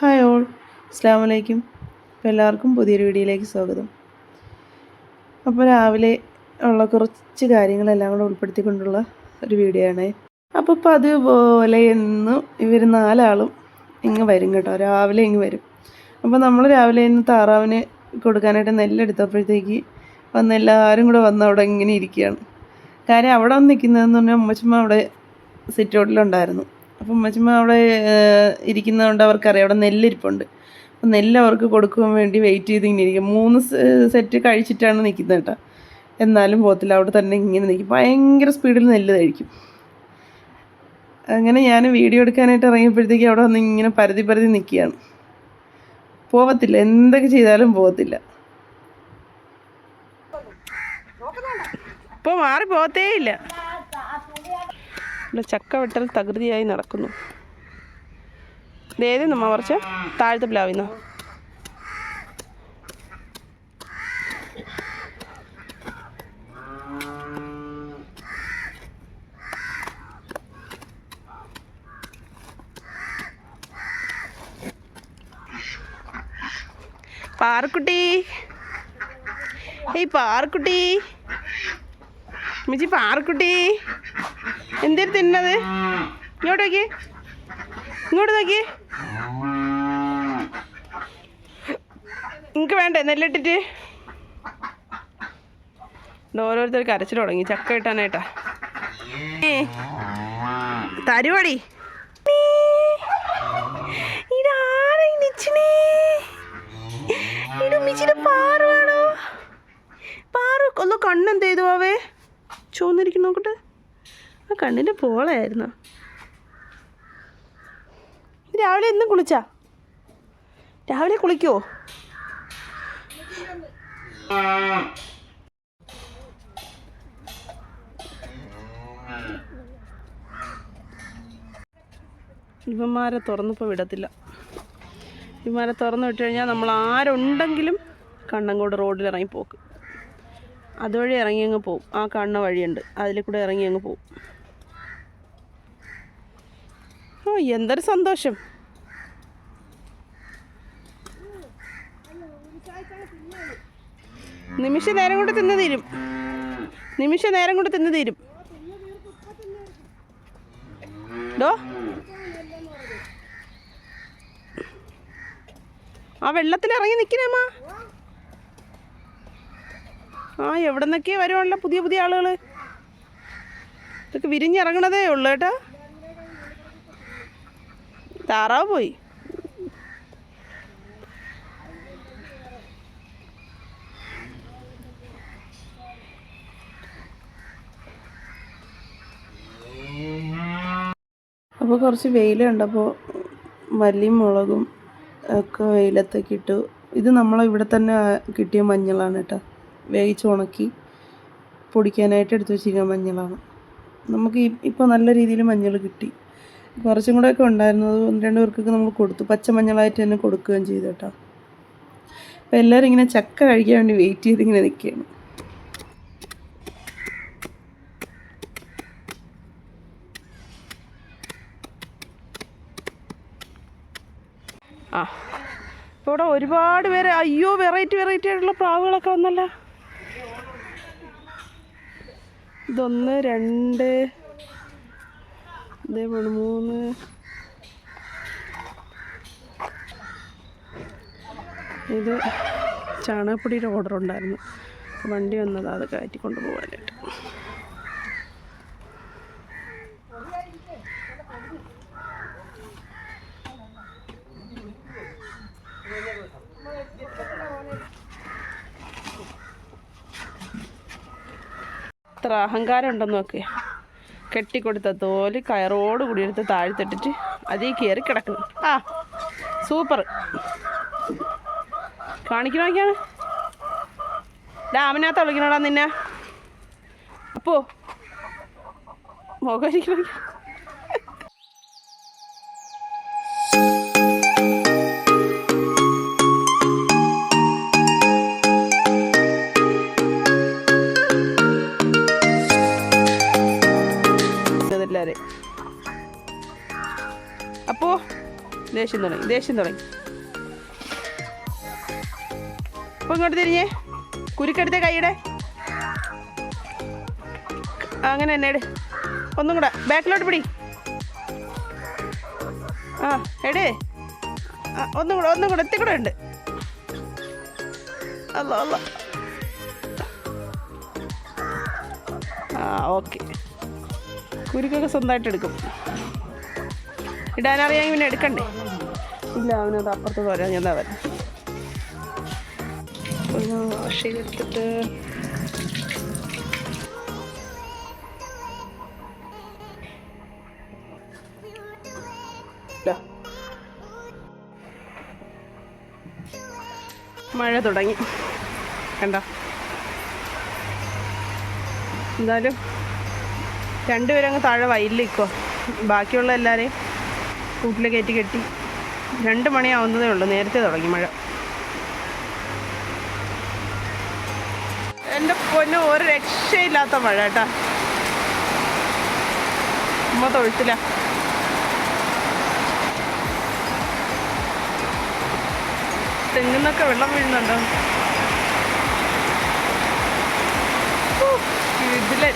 Hi all അസ്സാം വലൈക്കും അപ്പോൾ എല്ലാവർക്കും പുതിയൊരു വീഡിയോയിലേക്ക് സ്വാഗതം. അപ്പോൾ രാവിലെ ഉള്ള കുറച്ച് കാര്യങ്ങളെല്ലാം കൂടെ ഉൾപ്പെടുത്തിക്കൊണ്ടുള്ള ഒരു വീഡിയോ ആണ്. അപ്പോൾ ഇപ്പോൾ അതുപോലെ എന്നും ഇവർ നാലാളും ഇങ്ങ് വരും കേട്ടോ. രാവിലെ ഇങ്ങ് വരും. അപ്പോൾ നമ്മൾ രാവിലെ ഇന്ന് താറാവിന് കൊടുക്കാനായിട്ട് നെല്ലെടുത്തപ്പോഴത്തേക്ക് വന്ന് എല്ലാവരും കൂടെ വന്ന് അവിടെ ഇങ്ങനെ ഇരിക്കുകയാണ്. കാര്യം അവിടെ വന്ന് നിൽക്കുന്നതെന്ന് പറഞ്ഞാൽ അമ്മച്ചമ്മ അവിടെ സിറ്റ് ഔട്ടിലുണ്ടായിരുന്നു. അപ്പം അച്ഛമ്മ അവിടെ ഇരിക്കുന്നതുകൊണ്ട് അവർക്കറിയാം. അവിടെ നെല്ലിരിപ്പുണ്ട്. അപ്പം നെല്ല് അവർക്ക് കൊടുക്കാൻ വേണ്ടി വെയിറ്റ് ചെയ്ത് ഇങ്ങനെ ഇരിക്കും. മൂന്ന് സെറ്റ് കഴിച്ചിട്ടാണ് നിൽക്കുന്നത് കേട്ടോ. എന്നാലും പോകത്തില്ല. അവിടെ തന്നെ ഇങ്ങനെ നിൽക്കും. ഭയങ്കര സ്പീഡിൽ നെല്ല് കഴിക്കും അങ്ങനെ ഞാൻ വീഡിയോ എടുക്കാനായിട്ട് ഇറങ്ങിയപ്പോഴത്തേക്ക് അവിടെ വന്ന് ഇങ്ങനെ പരതി പരതി നിൽക്കുകയാണ്. പോവത്തില്ല. എന്തൊക്കെ ചെയ്താലും പോകത്തില്ല ഇപ്പോൾ മാറി പോകത്തേ ഇല്ല ഇവിടെ ചക്ക വെട്ടൽ തകൃതിയായി നടക്കുന്നു. ഇതേത് നമ്മ കുറച്ച് താഴത്തെ പ്ലാവിന്നോ. പാറക്കുട്ടി. ഏയ് പാറക്കുട്ടി. മിച്ചി പാറക്കുട്ടി. എന്തേലും തിന്നത്? ഇങ്ങോട്ട് നോക്കി. ഇങ്ങോട്ട് നോക്കി. നിങ്ങൾക്ക് വേണ്ടേ നെല്ലിട്ടിട്ട്? ഓരോരുത്തർക്ക് ഓരോരുത്തർ കരച്ചിൽ തുടങ്ങി. ചക്ക കിട്ടാനായിട്ടാ. തരുവടി. പാറു ഒന്ന് കണ്ണെന്ത് ചെയ്തു അവേ? ചുവന്നിരിക്കുന്നു നോക്കട്ടെ. ആ കണ്ണിന്റെ പോളായിരുന്നു രാവിലെ എന്നും കുളിച്ചാ? രാവിലെ കുളിക്കുവോ ഇവന്മാരെ തുറന്നിപ്പോൾ വിടത്തില്ല. ഇവന്മാരെ തുറന്നു വിട്ട് കഴിഞ്ഞാൽ നമ്മൾ ആരുണ്ടെങ്കിലും കണ്ണങ്കോട് റോഡിൽ ഇറങ്ങി പോക്ക് അതുവഴി ഇറങ്ങി അങ്ങ് പോവും. ആ കാണുന്ന വഴിയുണ്ട്. അതിൽ കൂടെ ഇറങ്ങി അങ്ങ് പോവും. ഓ എന്തൊരു സന്തോഷം. നിമിഷ നേരം കൊണ്ട് തിന്നു തീരും. നിമിഷ നേരം കൊണ്ട് തിന്നു തീരും. ഡോ. ആ വെള്ളത്തിൽ ഇറങ്ങി നിൽക്കണേമ്മ ആ എവിടെ നിന്നൊക്കെയാ വരുവാണല്ലോ പുതിയ പുതിയ ആളുകൾ ഇതൊക്കെ വിരിഞ്ഞിറങ്ങണതേ ഉള്ളു കേട്ടോ. താറാവ് പോയി. അപ്പോൾ കുറച്ച് വെയിൽ കണ്ടപ്പോൾ മല്ലിയും മുളകും ഒക്കെ വെയിലത്തൊക്കെ ഇട്ടു. ഇത് നമ്മളെ ഇവിടെ തന്നെ കിട്ടിയ മഞ്ഞളാണ് കേട്ടോ. വേവിച്ച് ഉണക്കി പൊടിക്കാനായിട്ട് എടുത്ത് വെച്ചിരിക്കുന്ന മഞ്ഞളാണ്. നമുക്ക് ഇപ്പോൾ നല്ല രീതിയിൽ മഞ്ഞൾ കിട്ടി. കുറച്ചും കൂടെയൊക്കെ ഉണ്ടായിരുന്നു. അത് ഒന്ന് രണ്ട് പേർക്കൊക്കെ നമ്മൾ കൊടുത്തു. പച്ചമഞ്ഞളായിട്ട് തന്നെ കൊടുക്കുകയും ചെയ്തു കേട്ടോ. അപ്പോൾ എല്ലാവരും ഇങ്ങനെ ചക്ക കഴിക്കാൻ വേണ്ടി വെയിറ്റ് ചെയ്ത് ഇങ്ങനെ നിൽക്കുകയാണ്. ആ ഇപ്പോൾ ഇവിടെ ഒരുപാട് പേര് അയ്യോ വെറൈറ്റി വെറൈറ്റി ആയിട്ടുള്ള പ്രാവുകളൊക്കെ വന്നല്ലോ. ഇതൊന്ന് രണ്ട് ഇതേപോലെ മൂന്ന് ഇത് ചാണകപ്പൊടിയുടെ ഓർഡർ ഉണ്ടായിരുന്നു. വണ്ടി വന്നത് അത് കയറ്റിക്കൊണ്ട് പോകാനായിട്ട് അത്ര അഹങ്കാരം ഉണ്ടെന്ന് നോക്ക്. കെട്ടിക്കൊടുത്ത തോൽ കയറോട് കൂടി എടുത്ത് താഴ്ത്തിട്ടിട്ട് അതിൽ കയറി കിടക്കുന്നു ആ സൂപ്പർ. കാണിക്കണോക്കാണ് ഡാമിനകത്ത് വിളിക്കണോടാ നിന്നെ. അപ്പോ മുഖം എല്ലാവരെയും അപ്പോൾ ദേഷ്യം തുടങ്ങി ദേഷ്യം തുടങ്ങി. അപ്പോൾ ഇങ്ങോട്ട് തിരിഞ്ഞേ. കുരുക്കെടുത്തേ കൈയുടെ. അങ്ങനെ തന്നെ എടേ ഒന്നും കൂടെ ബാക്കിലോട്ട് പിടി. ആ എടേ. ഒന്നും കൂടെ ഒന്നും കൂടെ എത്തിക്കൂടെ ഉണ്ട് അല്ല അല്ല ആ ഓക്കെ. കുരുക്കൊക്കെ സ്വന്തമായിട്ട് എടുക്കും. ഇടാനറിയാമെങ്കിൽ പിന്നെ എടുക്കണ്ടേ? ഇല്ല അവനത് അപ്പുറത്ത് പോരാ ഞാൻ അവൻ എടുത്തിട്ട് മഴ തുടങ്ങി. കണ്ടോ? എന്തായാലും രണ്ടുപേരങ്ങ് താഴെ വയലിലേക്കോ ബാക്കിയുള്ള എല്ലാവരെയും കൂട്ടിൽ കയറ്റി കെട്ടി. രണ്ട് മണിയാവുന്നതേ ഉള്ളൂ. നേരത്തെ തുടങ്ങി മഴ. എന്റെ പൊന്ന് ഒരു രക്ഷയില്ലാത്ത മഴ കേട്ടാ. ഉമ്മ തൊഴുത്തില്ല തെങ്ങുന്നൊക്കെ വെള്ളം വീഴുന്നുണ്ടോ? ഇതിലെ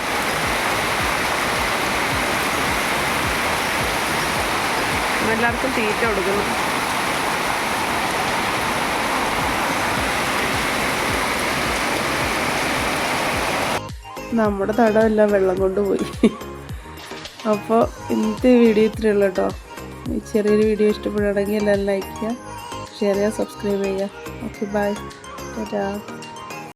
എല്ലാവർക്കും തീറ്റ കൊടുക്കുന്നു. നമ്മുടെ തടമെല്ലാം വെള്ളം കൊണ്ടുപോയി അപ്പോൾ ഇന്നത്തെ വീഡിയോ ഇത്രയേ ഉള്ളൂ കേട്ടോ. ഈ ചെറിയൊരു വീഡിയോ ഇഷ്ടപ്പെടുകയാണെങ്കിൽ എല്ലാം ലൈക്ക് ചെയ്യുക ഷെയർ ചെയ്യുക സബ്സ്ക്രൈബ് ചെയ്യുക. Okay bye Tata